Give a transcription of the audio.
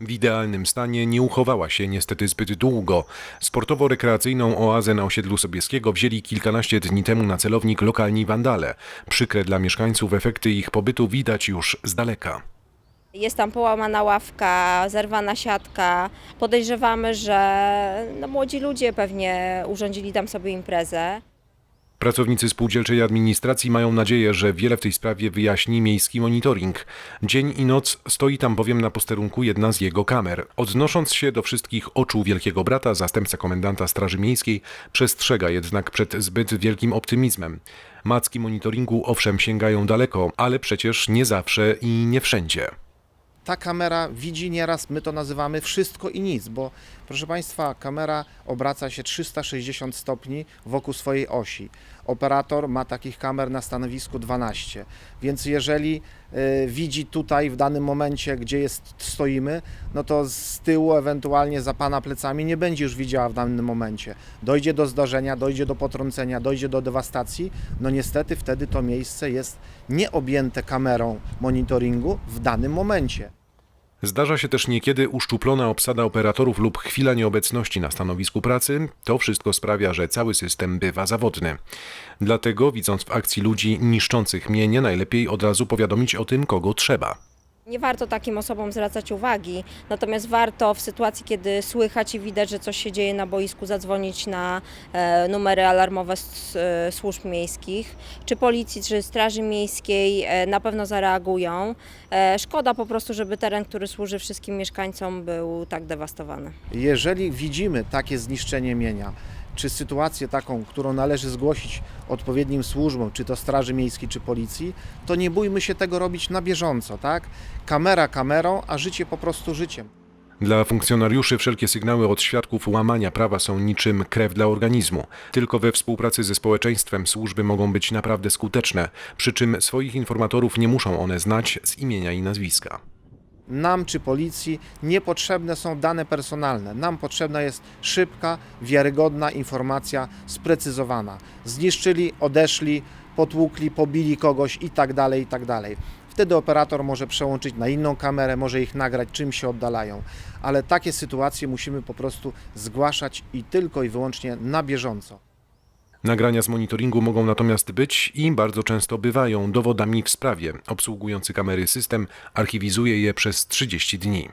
W idealnym stanie nie uchowała się niestety zbyt długo. Sportowo-rekreacyjną oazę na osiedlu Sobieskiego wzięli kilkanaście dni temu na celownik lokalni wandale. Przykre dla mieszkańców efekty ich pobytu widać już z daleka. Jest tam połamana ławka, zerwana siatka. Podejrzewamy, że no, młodzi ludzie pewnie urządzili tam sobie imprezę. Pracownicy spółdzielczej administracji mają nadzieję, że wiele w tej sprawie wyjaśni miejski monitoring. Dzień i noc stoi tam bowiem na posterunku jedna z jego kamer. Odnosząc się do wszystkich oczu Wielkiego Brata, zastępca komendanta Straży Miejskiej przestrzega jednak przed zbyt wielkim optymizmem. Macki monitoringu owszem sięgają daleko, ale przecież nie zawsze i nie wszędzie. Ta kamera widzi nieraz, my to nazywamy wszystko i nic, bo proszę Państwa, kamera obraca się 360 stopni wokół swojej osi. Operator ma takich kamer na stanowisku 12, więc jeżeli widzi tutaj w danym momencie, gdzie jest, stoimy, no to z tyłu, ewentualnie za Pana plecami nie będzie już widziała w danym momencie. Dojdzie do zdarzenia, dojdzie do potrącenia, dojdzie do dewastacji, no niestety wtedy to miejsce jest nieobjęte kamerą monitoringu w danym momencie. Zdarza się też niekiedy uszczuplona obsada operatorów lub chwila nieobecności na stanowisku pracy. To wszystko sprawia, że cały system bywa zawodny. Dlatego, widząc w akcji ludzi niszczących mienie, najlepiej od razu powiadomić o tym, kogo trzeba. Nie warto takim osobom zwracać uwagi, natomiast warto w sytuacji, kiedy słychać i widać, że coś się dzieje na boisku, zadzwonić na e, numery alarmowe e, służb miejskich, czy policji, czy Straży Miejskiej, e, na pewno zareagują. Szkoda po prostu, żeby teren, który służy wszystkim mieszkańcom, był tak dewastowany. Jeżeli widzimy takie zniszczenie mienia, czy sytuację taką, którą należy zgłosić odpowiednim służbom, czy to Straży Miejskiej, czy Policji, to nie bójmy się tego robić na bieżąco, tak? Kamera kamerą, a życie po prostu życiem. Dla funkcjonariuszy wszelkie sygnały od świadków łamania prawa są niczym krew dla organizmu. Tylko we współpracy ze społeczeństwem służby mogą być naprawdę skuteczne, przy czym swoich informatorów nie muszą one znać z imienia i nazwiska. Nam czy policji niepotrzebne są dane personalne. Nam potrzebna jest szybka, wiarygodna informacja sprecyzowana. Zniszczyli, odeszli, potłukli, pobili kogoś i tak dalej, i tak dalej. Wtedy operator może przełączyć na inną kamerę, może ich nagrać, czym się oddalają. Ale takie sytuacje musimy po prostu zgłaszać i tylko i wyłącznie na bieżąco. Nagrania z monitoringu mogą natomiast być i bardzo często bywają dowodami w sprawie. Obsługujący kamery system archiwizuje je przez 30 dni.